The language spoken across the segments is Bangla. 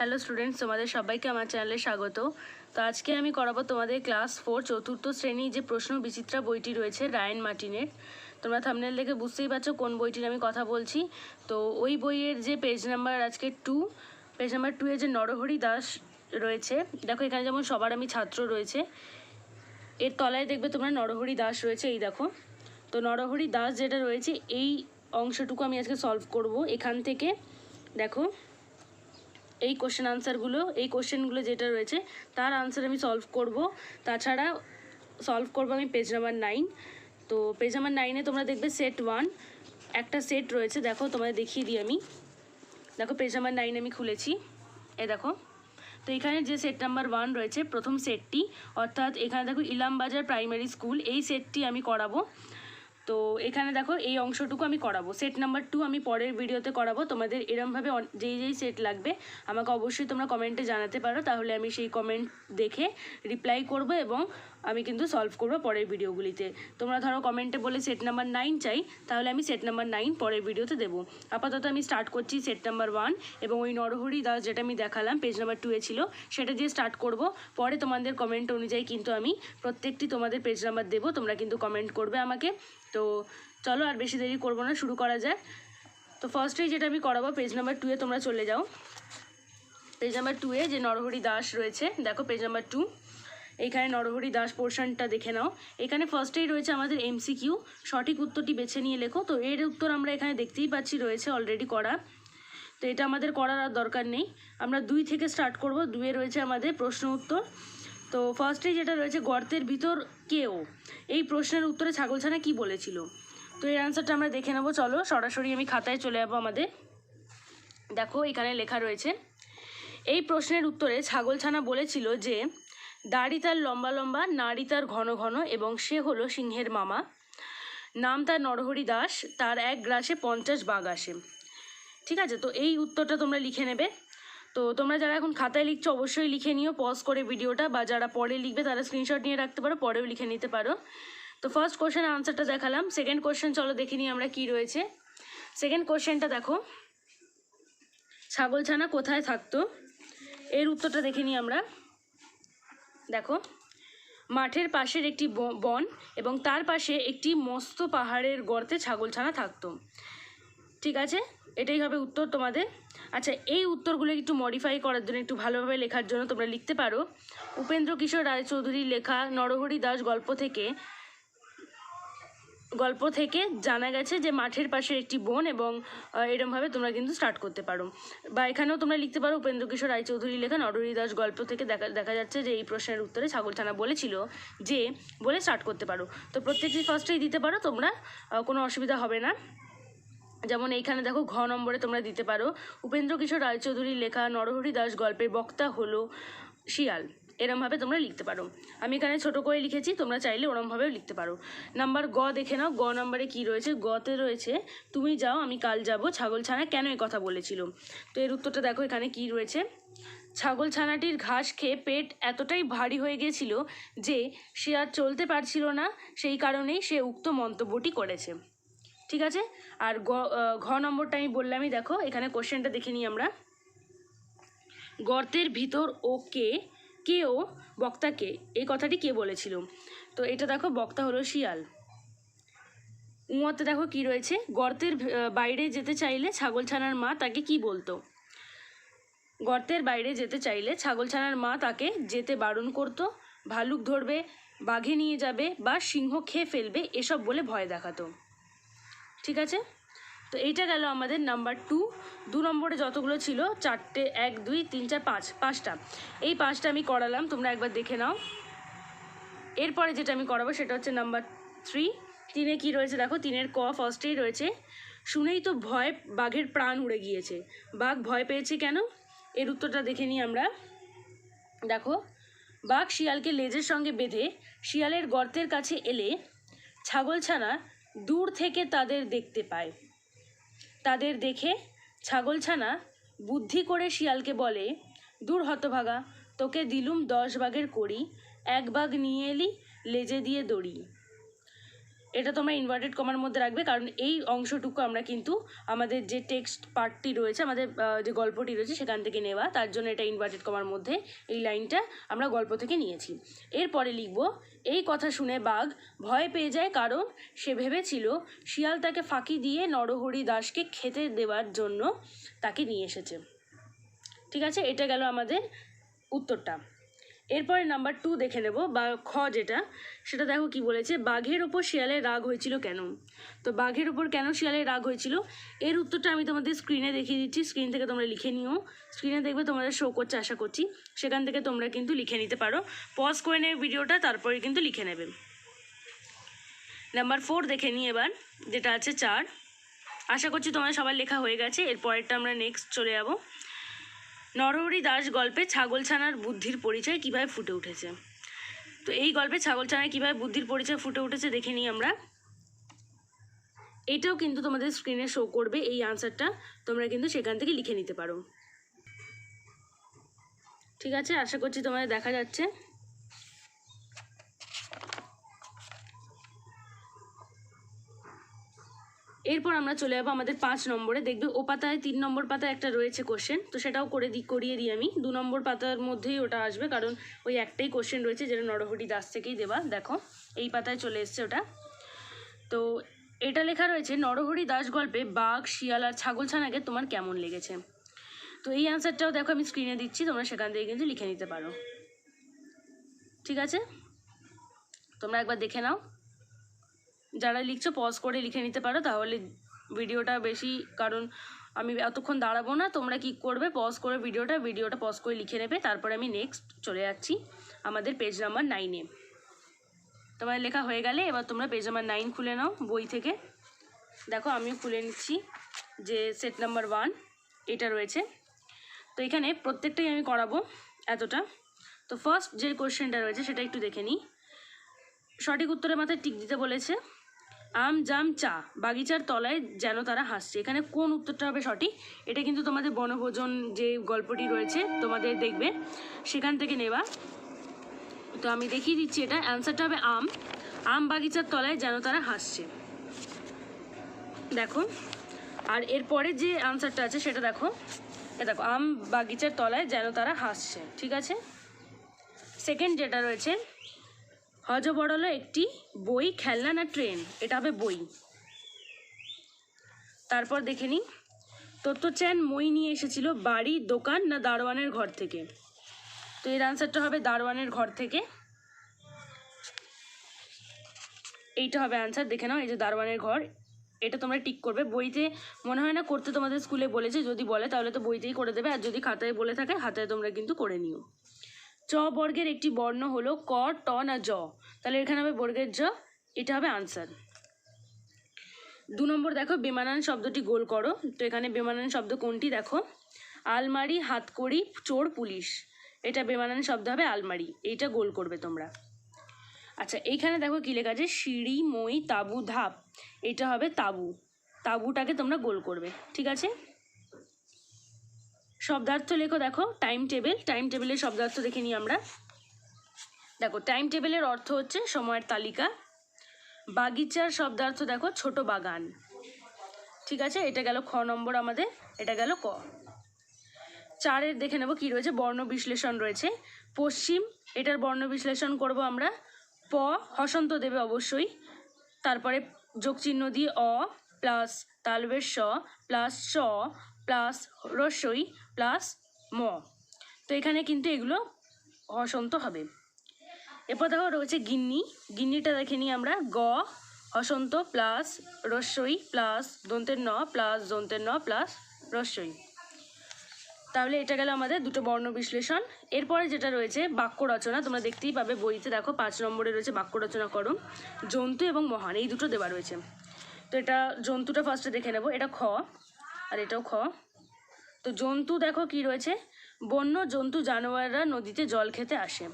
হ্যালো স্টুডেন্টস তোমাদের সবাইকে আমার চ্যানেলে স্বাগত। তো আজকে আমি করাবো তোমাদের ক্লাস ফোর চতুর্থ শ্রেণির যে প্রশ্ন বিচিত্রা বইটি রয়েছে রায়ন মার্টিনের তোমরা থামনেল দেখে বুঝতেই পারছ কোন বইটির আমি কথা বলছি। তো ওই বইয়ের যে পেজ নাম্বার আজকে টু পেজ নাম্বার টু এ যে নরহরি দাস রয়েছে, দেখো এখানে যেমন সবার আমি ছাত্র রয়েছে, এর তলায় দেখবে তোমরা নরহরি দাস রয়েছে, এই দেখো। তো নরহরি দাস যেটা রয়েছে, এই অংশটুকু আমি আজকে সলভ করব। এখান থেকে দেখো এই কোশ্চেন আনসারগুলো এই কোশ্চেনগুলো যেটা রয়েছে, তার আনসার আমি সলভ করব। তাছাড়া সলভ করব আমি পেজ নাম্বার নাইন তো পেজ নাম্বার নাইনে তোমরা দেখবে সেট ওয়ান একটা সেট রয়েছে, দেখো তোমাদের দেখিয়ে দিই আমি। দেখো পেজ নাম্বার নাইন আমি খুলেছি। এ দেখো। তো এখানে যে সেট নাম্বার ওয়ান রয়েছে, প্রথম সেটটি অর্থাৎ এখানে দেখো ইলামবাজার প্রাইমারি স্কুল এই সেটটি আমি করাবো। তো এখানে দেখো এই অংশটুকু আমি করাবো। সেট নাম্বার টু আমি পরের ভিডিওতে করাবো। তোমাদের এরমভাবে যেই যেই সেট লাগবে, আমাকে অবশ্যই তোমরা কমেন্টে জানাতে পারো। তাহলে আমি সেই কমেন্ট দেখে রিপ্লাই করব এবং আমি কিন্তু সলভ করব পরের ভিডিওগুলিতে তোমরা ধরো কমেন্টে বলে সেট নাম্বার নাইন চাই, তাহলে আমি সেট নাম্বার নাইন পরের ভিডিওতে দেবো। আপাতত আমি স্টার্ট করছি সেট নাম্বার ওয়ান এবং ওই নরহরি দাস যেটা আমি দেখালাম পেজ নাম্বার টুয়ে ছিল, সেটা দিয়ে স্টার্ট করব। পরে তোমাদের কমেন্ট অনুযায়ী কিন্তু আমি প্রত্যেকটি তোমাদের পেজ নাম্বার দেবো, তোমরা কিন্তু কমেন্ট করবে আমাকে। তো চলো আর বেশি দেরি করব না, শুরু করা যাক। তো ফার্স্টেই যেটা আমি করাবো পেজ নাম্বার টুয়ে তোমরা চলে যাও। পেজ নাম্বার টুয়ে যে নরহরি দাস রয়েছে, দেখো পেজ নাম্বার টু এইখানে নরহরি দাস পোর্শনটা দেখে নাও। এখানে ফার্স্টেই রয়েছে আমাদের এমসিকিউ সঠিক উত্তরটি বেছে নিয়ে লেখো। তো এর উত্তর আমরা এখানে দেখতেই পাচ্ছি রয়েছে অলরেডি করা। তো এটা আমাদের করার আর দরকার নেই। আমরা দুই থেকে স্টার্ট করব। দুয়ে রয়েছে আমাদের প্রশ্ন উত্তর। তো ফার্স্টেই যেটা রয়েছে, গর্তের ভিতর কেও এই প্রশ্নের উত্তরে ছাগলছানা কি বলেছিল? তো এর অ্যান্সারটা আমরা দেখে নেব। চলো, সরাসরি আমি খাতায় চলে যাব আমাদের। দেখো, এখানে লেখা রয়েছে, এই প্রশ্নের উত্তরে ছাগলছানা বলেছিল যে দাড়ি তার লম্বা লম্বা, নাড়ি তার ঘন ঘন এবং সে হলো সিংহের মামা। নাম তার নরহরি দাস, তার এক গ্রাসে পঞ্চাশ বাঘ আসে। ঠিক আছে? তো এই উত্তরটা তোমরা লিখে নেবে। তো তোমরা যারা এখন খাতায় লিখছো, অবশ্যই লিখে নিও পজ করে ভিডিওটা, বা যারা পরে লিখবে, তারা স্ক্রিনশট নিয়ে রাখতে পারো, পরেও লিখে নিতে পারো। তো ফার্স্ট কোশ্চেন আনসারটা দেখালাম। সেকেন্ড কোশ্চেন চলো দেখে নিই আমরা কি রয়েছে। সেকেন্ড কোশ্চেনটা দেখো। ছাগলছানা কোথায় থাকতো? এর উত্তরটা দেখে নিই আমরা। দেখো, মাঠের পাশের একটি বন এবং তার পাশে একটি মস্ত পাহাড়ের গর্তে ছাগলছানা থাকতো। ঠিক আছে? এটাই হবে উত্তর তোমাদের। আচ্ছা এই উত্তরগুলো একটু মডিফাই করার জন্য, একটু ভালোভাবে লেখার জন্য তোমরা লিখতে পারো। উপেন্দ্র কিশোর রায়চৌধুরীর লেখা নরহরি দাস গল্প থেকে গল্প থেকে জানা গেছে যে মাঠের পাশে একটি বন এবং এরমভাবে তোমরা কিন্তু স্টার্ট করতে পারো। বা এখানেও তোমরা লিখতে পারো উপেন্দ্র কিশোর রায়চৌধুরীর লেখা নরহরি দাস গল্প থেকে দেখা দেখা যাচ্ছে যে এই প্রশ্নের উত্তরে ছাগলছানা বলেছিল যে, বলে স্টার্ট করতে পারো। তো প্রত্যেকটি ফার্স্টেই দিতে পারো, তোমরা কোনো অসুবিধা হবে না। যেমন এইখানে দেখো ঘ নম্বরে তোমরা দিতে পারো উপেন্দ্র কিশোর রায়চৌধুরীর লেখা নরহরি দাস গল্পের বক্তা হলো শিয়াল। এরমভাবে তোমরা লিখতে পারো। আমি এখানে ছোট করে লিখেছি, তোমরা চাইলে ওরমভাবেও লিখতে পারো। নাম্বার গ দেখে নাও, গ নম্বরে কি রয়েছে? গতে রয়েছে, তুমি যাও, আমি কাল যাব ছাগল ছানা কেন এই কথা বলেছিল? তো এর উত্তরটা দেখো এখানে কি রয়েছে। ছাগল ছানাটির ঘাস খেয়ে পেট এতটাই ভারী হয়ে গিয়েছিল যে সে আর চলতে পারছিল না, সেই কারণেই সে উক্ত মন্তব্যটি করেছে। ঠিক আছে? আর গ ঘ নম্বরটা আমি বললামই, দেখো, এখানে কোশ্চেনটা দেখে নিই আমরা। গর্তের ভিতর ও কে কে ও বক্তা এই কথাটি কে বলেছিল? তো এটা দেখো, বক্তা হলো শিয়াল। উমতে দেখো কি রয়েছে? গর্তের বাইরে যেতে চাইলে ছাগলছানার মা তাকে কি বলতো? গর্তের বাইরে যেতে চাইলে ছাগলছানার মা তাকে যেতে বারণ করতো, ভালুক ধরবে, বাঘে নিয়ে যাবে বা সিংহ খেয়ে ফেলবে, এসব বলে ভয় দেখাতো। ঠিক আছে? তো এইটা গেল আমাদের নাম্বার টু দু নম্বরে যতগুলো ছিল, চারটে, এক, দুই, তিন, চার, পাঁচ, পাঁচটা। এই পাঁচটা আমি করালাম, তোমরা একবার দেখে নাও। এরপরে যেটা আমি করাবো সেটা হচ্ছে নাম্বার থ্রি তিনে কি রয়েছে দেখো, তিনের ক ফার্স্টেই রয়েছে। শুনেই তো ভয়, বাঘের প্রাণ উড়ে গিয়েছে। বাঘ ভয় পেয়েছে কেন? এর উত্তরটা দেখে নিই আমরা। দেখো, বাঘ শিয়ালকে লেজের সঙ্গে বেঁধে শিয়ালের গর্তের কাছে এলে ছাগল ছাগলছানা দূর থেকে তাদের দেখতে পায়। তাদের দেখে ছাগলছানা বুদ্ধি করে শিয়ালকে বলে, দূর হতভাগা, তোকে দিলুম দশ বাঘের করি এক বাঘ নিয়ে এলি, লেজে দিয়ে দড়ি। এটা তোমরা ইনভার্টেড কমার মধ্যে রাখবে, কারণ এই অংশটুকু আমরা কিন্তু আমাদের যে টেক্সট পার্টটি রয়েছে, আমাদের যে গল্পটি রয়েছে সেখান থেকে নেওয়া, তার জন্য এটা ইনভার্টেড কমার মধ্যে এই লাইনটা আমরা গল্প থেকে নিয়েছি। এরপরে লিখব, এই কথা শুনে বাঘ ভয় পেয়ে যায় কারণ সে ভেবেছিল শিয়াল তাকে ফাঁকি দিয়ে নরহরি দাসকে খেতে দেওয়ার জন্য তাকে নিয়ে এসেছে। ঠিক আছে, এটা গেল আমাদের উত্তরটা। এরপরে নাম্বার টু দেখে নেব, বা খ যেটা, সেটা দেখো কি বলেছে, বাঘের ওপর শিয়ালের রাগ হয়েছিল কেন? তো বাঘের ওপর কেন শিয়ালের রাগ হয়েছিল? এর উত্তরটা আমি তোমাদের স্ক্রিনে দেখিয়ে দিচ্ছি স্ক্রিন থেকে তোমরা লিখে নিও। স্ক্রিনে দেখবে তোমাদের শো করছে, আশা করছি। সেখান থেকে তোমরা কিন্তু লিখে নিতে পারো। পজ করে নেবে ভিডিওটা, তারপরে কিন্তু লিখে নেবে। নাম্বার ফোর দেখে নিই এবার, যেটা আছে চার। আশা করছি তোমাদের সবার লেখা হয়ে গেছে এর পরেরটা আমরা নেক্সট চলে যাব। নরহরি দাস গল্পে ছাগলছানার বুদ্ধির পরিচয় কীভাবে ফুটে উঠেছে? তো এই গল্পে ছাগলছানায় কীভাবে বুদ্ধির পরিচয় ফুটে উঠেছে দেখে নিই আমরা। এটাও কিন্তু তোমাদের স্ক্রিনে শো করবে, এই আনসারটা তোমরা কিন্তু সেখান থেকে লিখে নিতে পারো। ঠিক আছে, আশা করছি তোমাদের দেখা যাচ্ছে। এরপর আমরা চলে যাব আমাদের পাঁচ নম্বরে। দেখবে ও পাতায় তিন নম্বর পাতায় একটা রয়েছে কোশ্চেন তো সেটাও করে দিই করিয়ে দিই আমি। দু নম্বর পাতার মধ্যেই ওটা আসবে, কারণ ওই একটাই কোশ্চেন রয়েছে যেটা নরহরি দাস থেকেই দেওয়া। দেখো, এই পাতায় চলে এসছে ওটা। তো এটা লেখা রয়েছে, নরহরি দাস গল্পে বাঘ, শিয়াল আর ছাগল ছাগলছানাকে তোমার কেমন লেগেছে? তো এই অ্যান্সারটাও দেখো, আমি স্ক্রিনে দিচ্ছি, তোমরা সেখান থেকে কিন্তু লিখে নিতে পারো। ঠিক আছে? তোমরা একবার দেখে নাও। যারা লিখছো পজ করে লিখে নিতে পারো, তাহলে ভিডিওটা বেশি, কারণ আমি এতক্ষণ দাঁড়াবো না, তোমরা কি করবে পজ করে ভিডিওটা ভিডিওটা পজ করে লিখে নেবে, তারপরে আমি নেক্সট চলে যাচ্ছি আমাদের পেজ নাম্বার নাইনে তোমার লেখা হয়ে গেলে, এবার তোমরা পেজ নাম্বার নাইন খুলে নাও, বই থেকে। দেখো, আমিও খুলে নিচ্ছি যে সেট নাম্বার ওয়ান এটা রয়েছে। তো এখানে প্রত্যেকটাই আমি করাবো এতটা। তো ফার্স্ট যে কোশ্চেনটা রয়েছে, সেটা একটু দেখে নিই। সঠিক উত্তরের মাথায় টিক দিতে বলেছে। আম, জাম, চা। বাগিচার তলায় যেন তারা হাসছে। এখানে কোন উত্তরটা হবে সঠিক? এটা কিন্তু তোমাদের বনভোজন যে গল্পটি রয়েছে, তোমাদের দেখবে। সেখান থেকে নেওয়া তো আমি দেখিয়ে দিচ্ছি এটা। অ্যান্সারটা হবে আম। আম বাগিচার তলায় যেন তারা হাসছে। দেখো। আর এরপরে যে আনসারটা আছে, সেটা দেখো। এ দেখো, আম বাগিচার তলায় যেন তারা হাসছে। ঠিক আছে? সেকেন্ড যেটা রয়েছে হজবড়ল একটি বই, খেলনা না ট্রেন? এটা হবে বই। তারপর দেখে নিই তত্ত্বচ্যান মই নিয়ে এসেছিল বাড়ি, দোকান না দারোয়ানের ঘর থেকে? তো এর আনসারটা হবে দারোয়ানের ঘর থেকে। এইটা হবে আনসার দেখে নাও, এই যে দারোয়ানের ঘর। এটা তোমরা টিক করবে। বইতে মনে হয় না, করতে তোমাদের স্কুলে বলেছে। যদি বলে, তাহলে তো বইতেই করে দেবে। আর যদি খাতায় বলে থাকে হাতায় তোমরা কিন্তু করে নিও। চ বর্গের একটি বর্ণ হলো ক, ট না জ। তাহলে এখানে হবে বর্গের জ, এটা হবে আনসার দু নম্বর দেখো, বেমানান শব্দটি গোল করো। তো এখানে বেমানান শব্দ কোনটি দেখো? আলমারি, হাতকড়ি, চোর, পুলিশ। এটা বেমানান শব্দ হবে আলমারি। এইটা গোল করবে তোমরা। আচ্ছা এইখানে দেখো কী লেখা আছে? সিঁড়ি, মই, তাবু, ধাপ। এটা হবে তাবু। তাবুটাকে তোমরা গোল করবে। ঠিক আছে? শব্দার্থ লেখো, দেখো টাইম টেবিল টাইম টেবিলের শব্দার্থ দেখে নিই আমরা। দেখো টাইম টেবিলের অর্থ হচ্ছে সময়ের তালিকা। বাগিচার শব্দার্থ দেখো, ছোট বাগান। ঠিক আছে? এটা গেল খ নম্বর আমাদের, এটা গেল ক। চারের দেখে নেব কি রয়েছে, বর্ণ বিশ্লেষণ রয়েছে। পশ্চিম, এটার বর্ণ বিশ্লেষণ করব আমরা। প, হসন্ত দেবে অবশ্যই। তারপরে যোগচিহ্ন দিয়ে অ, প্লাস তালবের স, প্লাস স প্লাস রস্যই প্লাস ম। তো এখানে কিন্তু এগুলো হসন্ত হবে। এরপর দেখো রয়েছে গিন্নি। গিন্নিটা দেখে নিই আমরা। গ হসন্ত প্লাস রস্যই প্লাস দন্তের ন প্লাস দন্তের ন প্লাস রস্যই তাহলে এটা গেল আমাদের দুটো বর্ণ বিশ্লেষণ। এরপরে যেটা রয়েছে বাক্য রচনা, তোমরা দেখতেই পাবে বইতে দেখো পাঁচ নম্বরে রয়েছে বাক্য রচনা করো জন্তু এবং মহান, এই দুটো দেওয়া রয়েছে। তো এটা জন্তুটা ফার্স্টে দেখে নেব। এটা খ আর এটাও খ। তো জন্তু দেখো কি রয়েছে? বন্য জন্তু জানোয়াররা নদীতে জল খেতে আসে।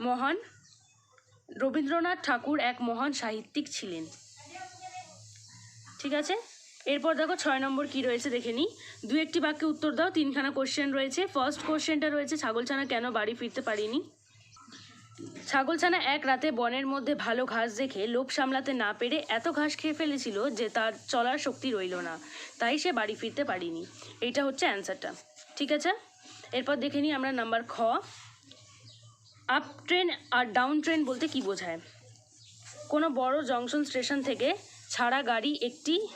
মহান রবীন্দ্রনাথ ঠাকুর এক মহান সাহিত্যিক ছিলেন। ঠিক আছে? এরপর দেখো ছয় নম্বর কি রয়েছে দেখে নিই। দু একটি বাক্যে উত্তর দাও, তিনখানা কোশ্চেন রয়েছে। ফার্স্ট কোশ্চেনটা রয়েছে, ছাগলছানা কেন বাড়ি ফিরতে পারিনি? ছাগলছানা এক রাতে বনের মধ্যে ভালো ঘাস দেখে লোভ সামলাতে না পেরে এত ঘাস খেয়ে ফেলেছিল যে তার চলার শক্তি রইল না। তাই সে বাড়ি ফিরতে পারিনি। এইটা হচ্ছে অ্যান্সারটা। ঠিক আছে? এরপর দেখে নিই আমরা নাম্বার খ। আপ ট্রেন আর ডাউন ট্রেন বলতে কি বোঝায়? কোনো বড় জংশন স্টেশন থেকে ছাড়া গাড়ি একটি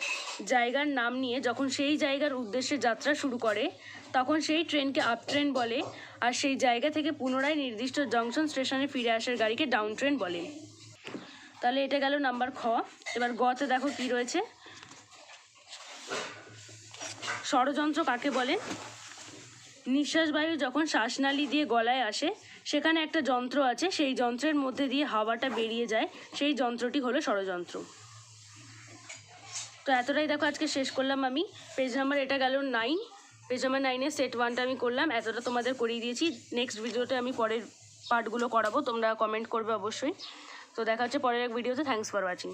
জায়গার নাম নিয়ে যখন সেই জায়গার উদ্দেশ্যে যাত্রা শুরু করে, তখন সেই ট্রেনকে আপ ট্রেন বলে। আর সেই জায়গা থেকে পুনরায় নির্দিষ্ট জংশন স্টেশনে ফিরে আসার গাড়িকে ডাউন ট্রেন বলে। তাহলে এটা গেল নাম্বার খ। এবার গতে দেখো কি রয়েছে। ষড়যন্ত্র কাকে বলে? নিঃশ্বাস বায়ু যখন শ্বাসনালী দিয়ে গলায় আসে, সেখানে একটা যন্ত্র আছে, সেই যন্ত্রের মধ্যে দিয়ে হাওয়াটা বেরিয়ে যায়। সেই যন্ত্রটি হলো ষড়যন্ত্র। তো এতটাই দেখো আজকে শেষ করলাম আমি। পেজ নাম্বার এটা গেল নাইন। পেজ নাম্বার নাইনের সেট ওয়ানটা আমি করলাম, এতটা তোমাদের করিয়ে দিয়েছি। নেক্সট ভিডিওতে আমি পরের পার্টগুলো করাবো, তোমরা কমেন্ট করবে অবশ্যই। তো দেখা হচ্ছে পরের এক ভিডিওতে থ্যাংকস ফর ওয়াচিং